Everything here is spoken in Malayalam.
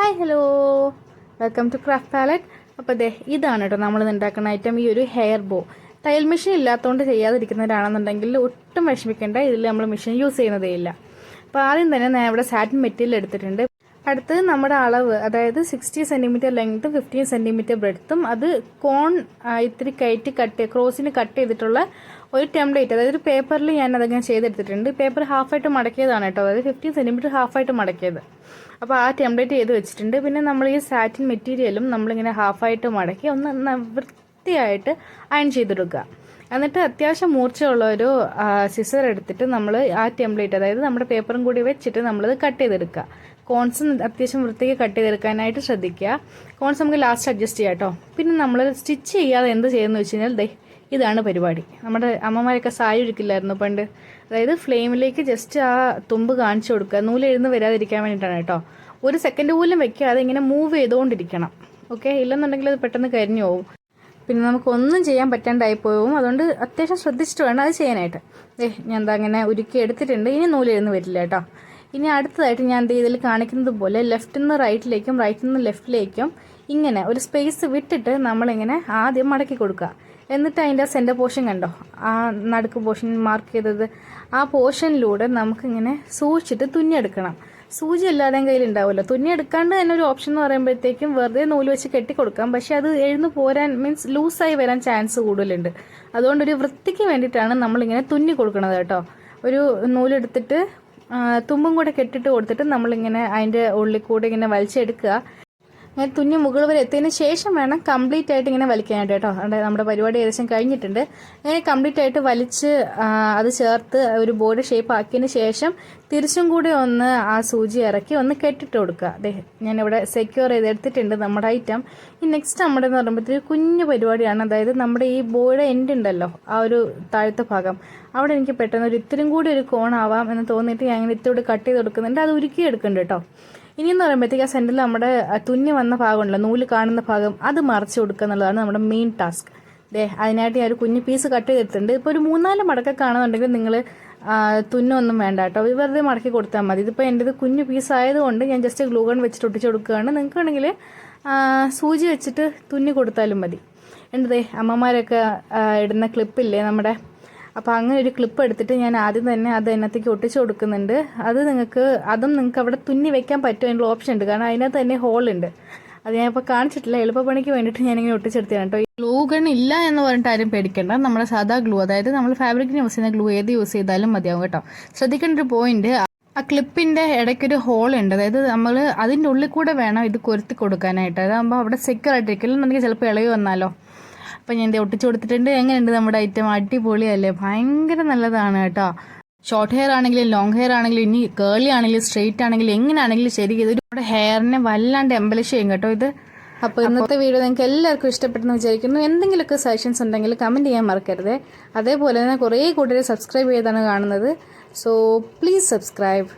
Hi hello. Welcome to craft palette അപ്പോൾ അതെ ഇതാണ് കേട്ടോ നമ്മൾ ഉണ്ടാക്കുന്ന ഐറ്റം ഈ ഒരു ഹെയർ ബോ തയ്യൽ മെഷീൻ ഇല്ലാത്തതുകൊണ്ട് ചെയ്യാതിരിക്കുന്നവരാണെന്നുണ്ടെങ്കിൽ ഒട്ടും വിഷമിക്കേണ്ട. ഇതിൽ നമ്മൾ മെഷീൻ യൂസ് ചെയ്യുന്നതേ ഇല്ല. അപ്പോൾ ആദ്യം തന്നെ ഞാൻ ഇവിടെ സാറ്റിൻ മെറ്റീരിയൽ എടുത്തിട്ടുണ്ട്. അടുത്തത് നമ്മുടെ അളവ് അതായത് സിക്സ്റ്റി സെന്റിമീറ്റർ ലെങ്ത്തും ഫിഫ്റ്റീൻ സെന്റിമീറ്റർ ബ്രെഡ്ത്തും അത് കോൺ ഇത്തിരി കയറ്റി കട്ട് ക്രോസിന് കട്ട് ചെയ്തിട്ടുള്ള ഒരു ടെംപ്ലേറ്റ് അതായത് ഒരു പേപ്പറിൽ ഞാൻ അതങ്ങനെ ചെയ്തെടുത്തിട്ടുണ്ട്. പേപ്പർ ഹാഫായിട്ട് മടക്കിയതാണ് കേട്ടോ. അതായത് ഫിഫ്റ്റീൻ സെന്റിമീറ്റർ ഹാഫായിട്ട് മടക്കിയത്. അപ്പോൾ ആ ടെംപ്ലേറ്റ് ചെയ്ത് വെച്ചിട്ടുണ്ട്. പിന്നെ നമ്മൾ ഈ സാറ്റിൻ മെറ്റീരിയലും നമ്മളിങ്ങനെ ഹാഫായിട്ട് മടക്കി ഒന്ന് വൃത്തിയായിട്ട് അയൺ ചെയ്തെടുക്കുക. എന്നിട്ട് അത്യാവശ്യം മൂർച്ചയുള്ള ഒരു സിസർ എടുത്തിട്ട് നമ്മൾ ആ ടെംപ്ലേറ്റ് അതായത് നമ്മുടെ പേപ്പറും കൂടി വെച്ചിട്ട് നമ്മളത് കട്ട് ചെയ്തെടുക്കുക. കോൺസ് അത്യാവശ്യം വൃത്തിക്ക് കട്ട് ചെയ്തെടുക്കാനായിട്ട് ശ്രദ്ധിക്കുക. കോൺസ് നമുക്ക് ലാസ്റ്റ് അഡ്ജസ്റ്റ് ചെയ്യാം കേട്ടോ പിന്നെ നമ്മൾ സ്റ്റിച്ച് ചെയ്യാതെ എന്ത് ചെയ്യുന്നു വെച്ച് കഴിഞ്ഞാൽ ദേ ഇതാണ് പരിപാടി. നമ്മുടെ അമ്മമാരൊക്കെ സാരി ഒഴിക്കില്ലായിരുന്നു പണ്ട്. അതായത് ഫ്ലെയിമിലേക്ക് ജസ്റ്റ് ആ തുമ്പ് കാണിച്ചു കൊടുക്കുക. നൂലെഴുന്ന് വരാതിരിക്കാൻ വേണ്ടിയിട്ടാണ് കേട്ടോ ഒരു സെക്കൻഡ് പോലും വെക്കാതെ ഇങ്ങനെ മൂവ് ചെയ്തുകൊണ്ടിരിക്കണം. ഓക്കെ ഇല്ലെന്നുണ്ടെങ്കിൽ അത് പെട്ടെന്ന് കരിഞ്ഞു പോകും പിന്നെ നമുക്ക് ഒന്നും ചെയ്യാൻ പറ്റാണ്ടായി പോകും അതുകൊണ്ട് അത്യാവശ്യം ശ്രദ്ധിച്ചിട്ട് വേണം അത് ചെയ്യാനായിട്ട്. ഏ ഞാൻ എന്താ അങ്ങനെ ഉരുക്കി എടുത്തിട്ടുണ്ട്. ഇനി നൂലിരുന്ന് വരില്ല കേട്ടോ. ഇനി അടുത്തതായിട്ട് ഞാൻ ദേ ഇതിൽ കാണിക്കുന്നത് പോലെ ലെഫ്റ്റിൽ നിന്ന് റൈറ്റിലേക്കും റൈറ്റിൽ നിന്ന് ലെഫ്റ്റിലേക്കും ഇങ്ങനെ ഒരു സ്പേസ് വിട്ടിട്ട് നമ്മളിങ്ങനെ ആദ്യം മടക്കി കൊടുക്കുക. എന്നിട്ട് അതിന്റെ സെന്റർ പോർഷൻ കണ്ടോ? ആ നടുക്ക് പോർഷൻ മാർക്ക് ചെയ്തത്. ആ പോർഷനിലൂടെ നമുക്കിങ്ങനെ സൂക്ഷിച്ചിട്ട് തുന്നിയെടുക്കണം സൂചി എല്ലാവരുടെയും തുന്നി തുന്നിയെടുക്കാണ്ട് തന്നെ ഒരു ഓപ്ഷൻ എന്ന് പറയുമ്പോഴത്തേക്കും വെറുതെ നൂൽ വെച്ച് കെട്ടി കൊടുക്കാം പക്ഷെ അത് എഴുന്ന് പോരാൻ മീൻസ് ലൂസായി വരാൻ ചാൻസ് കൂടുതലുണ്ട്. അതുകൊണ്ട് ഒരു വൃത്തിക്ക് വേണ്ടിയിട്ടാണ് നമ്മളിങ്ങനെ തുന്നി കൊടുക്കുന്നത് കേട്ടോ. ഒരു നൂലെടുത്തിട്ട് തുമ്പും കൂടെ കെട്ടിട്ട് കൊടുത്തിട്ട് നമ്മളിങ്ങനെ അതിന്റെ ഉള്ളിൽ കൂടെ ഇങ്ങനെ വലിച്ചെടുക്കുക. അങ്ങനെ തുന്നി മുകൾ വരെ എത്തിയതിന് ശേഷം വേണം കംപ്ലീറ്റ് ആയിട്ട് ഇങ്ങനെ വലിക്കാനായിട്ട് കേട്ടോ. നമ്മുടെ പരിപാടി ഏകദേശം കഴിഞ്ഞിട്ടുണ്ട്. അങ്ങനെ കംപ്ലീറ്റ് ആയിട്ട് വലിച്ച് അത് ചേർത്ത് ഒരു ബോർഡ് ഷേപ്പ് ആക്കിയതിന് ശേഷം തിരിച്ചും കൂടി ഒന്ന് ആ സൂചി ഇറക്കി ഒന്ന് കെട്ടിട്ട് കൊടുക്കുക. അതെ ഞാനിവിടെ സെക്യൂർ ചെയ്ത് എടുത്തിട്ടുണ്ട് നമ്മുടെ ഐറ്റം ഈ നെക്സ്റ്റ് നമ്മുടെ എന്ന് പറയുമ്പോഴത്തേക്ക് കുഞ്ഞു പരിപാടിയാണ്. അതായത് നമ്മുടെ ഈ ബോയുടെ എൻഡ് ഉണ്ടല്ലോ ആ ഒരു താഴത്തെ ഭാഗം. അവിടെ എനിക്ക് പെട്ടെന്ന് ഒരു ഇത്തിരും കൂടി ഒരു കോണാവാം എന്ന് തോന്നിയിട്ട് ഞാൻ ഇങ്ങനെ ഇത്തിരി കട്ട് ചെയ്ത് കൊടുക്കുന്നുണ്ട്. അത് ഉരുക്കി എടുക്കുന്നുണ്ട് കേട്ടോ. ഇനിയെന്ന് പറയുമ്പോഴത്തേക്ക് ആ സെന്ററിൽ നമ്മുടെ തുന്നി വന്ന ഭാഗമുണ്ടല്ലോ നൂൽ കാണുന്ന ഭാഗം അത് മറച്ചു കൊടുക്കുക എന്നുള്ളതാണ് നമ്മുടെ മെയിൻ ടാസ്ക് ദേ അതിനായിട്ട് ഞാൻ ഒരു കുഞ്ഞു പീസ് കട്ട് ചെയ്തിട്ടുണ്ട്. ഇപ്പോൾ ഒരു മൂന്നാൽ മടക്ക കാണുന്നുണ്ടെങ്കിൽ നിങ്ങൾ തുന്നൊന്നും വേണ്ട കേട്ടോ. വെറുതെ മടക്കി കൊടുത്താൽ മതി. ഇതിപ്പോൾ എന്റെ ഇത് കുഞ്ഞു പീസ് ആയതുകൊണ്ട് ഞാൻ ജസ്റ്റ് ഗ്ലൂ ഗൺ വെച്ചിട്ട് ഒട്ടിച്ച് കൊടുക്കുകയാണ്. നിങ്ങൾക്ക് വേണമെങ്കിൽ സൂചി വെച്ചിട്ട് തുന്നി കൊടുത്താലും മതി. എന്തേ അമ്മമാരൊക്കെ ഇടുന്ന ക്ലിപ്പില്ലേ നമ്മുടെ അപ്പോൾ അങ്ങനെ ഒരു ക്ലിപ്പ് എടുത്തിട്ട് ഞാൻ ആദ്യം തന്നെ അത് അതിനകത്തേക്ക് ഒട്ടിച്ചു കൊടുക്കുന്നുണ്ട്. അത് നിങ്ങൾക്ക് അതും നിങ്ങൾക്ക് അവിടെ തുന്നി വെക്കാൻ പറ്റും അതിനുള്ള ഓപ്ഷൻ ഉണ്ട്. കാരണം അതിനകത്ത് തന്നെ ഹോൾ ഉണ്ട്. അത് ഞാൻ ഇപ്പോൾ കാണിച്ചിട്ടില്ല. എളുപ്പപ്പണിക്ക് വേണ്ടിയിട്ട് ഞാനിങ്ങനെ ഒട്ടിച്ചെടുത്തതാണ് കേട്ടോ. ഗ്ലൂ ഗൺ ഇല്ല എന്ന് പറഞ്ഞിട്ട് ആരും പേടിക്കേണ്ട. നമ്മുടെ സാധാ ഗ്ലൂ അതായത് നമ്മൾ ഫാബ്രിക്കിന് യൂസ് ചെയ്യുന്ന ഗ്ലൂ ഏത് യൂസ് ചെയ്താലും മതിയാവും കേട്ടോ. ശ്രദ്ധിക്കേണ്ട ഒരു പോയിന്റ് ആ ക്ലിപ്പിന്റെ ഇടയ്ക്കൊരു ഹോൾ ഉണ്ട്. അതായത് നമ്മൾ അതിന്റെ ഉള്ളിൽ കൂടെ വേണം ഇത് കൊരുത്തി കൊടുക്കാനായിട്ട്. അതാകുമ്പോൾ അവിടെ സെക്യൂർ ആയിട്ടിരിക്കില്ല. എന്നുണ്ടെങ്കിൽ ചിലപ്പോൾ ഇളകി വന്നാലോ. അപ്പം ഞാൻ ഇത് ഒട്ടിച്ചു കൊടുത്തിട്ടുണ്ട്. എങ്ങനെയുണ്ട് നമ്മുടെ ഐറ്റം? അടിപൊളിയല്ലേ? ഭയങ്കര നല്ലതാണ് കേട്ടോ. ഷോർട്ട് ഹെയർ ആണെങ്കിലും ലോങ് ഹെയർ ആണെങ്കിലും ഇനി കേളി ആണെങ്കിലും സ്ട്രെയിറ്റ് ആണെങ്കിലും എങ്ങനെയാണെങ്കിലും ശരി ഇത് നമ്മുടെ ഹെയറിനെ വല്ലാണ്ട് എംബലിഷ് ചെയ്യും കേട്ടോ ഇത്. അപ്പോൾ ഇന്നത്തെ വീഡിയോ നിങ്ങൾക്ക് എല്ലാവർക്കും ഇഷ്ടപ്പെട്ടെന്ന് വിചാരിക്കുന്നു. എന്തെങ്കിലുമൊക്കെ സജഷൻസ് ഉണ്ടെങ്കിൽ കമന്റ് ചെയ്യാൻ മറക്കരുത്. അതേപോലെ തന്നെ കുറേ കൂടുതൽ സബ്സ്ക്രൈബ് ചെയ്താണ് കാണുന്നത്. So please subscribe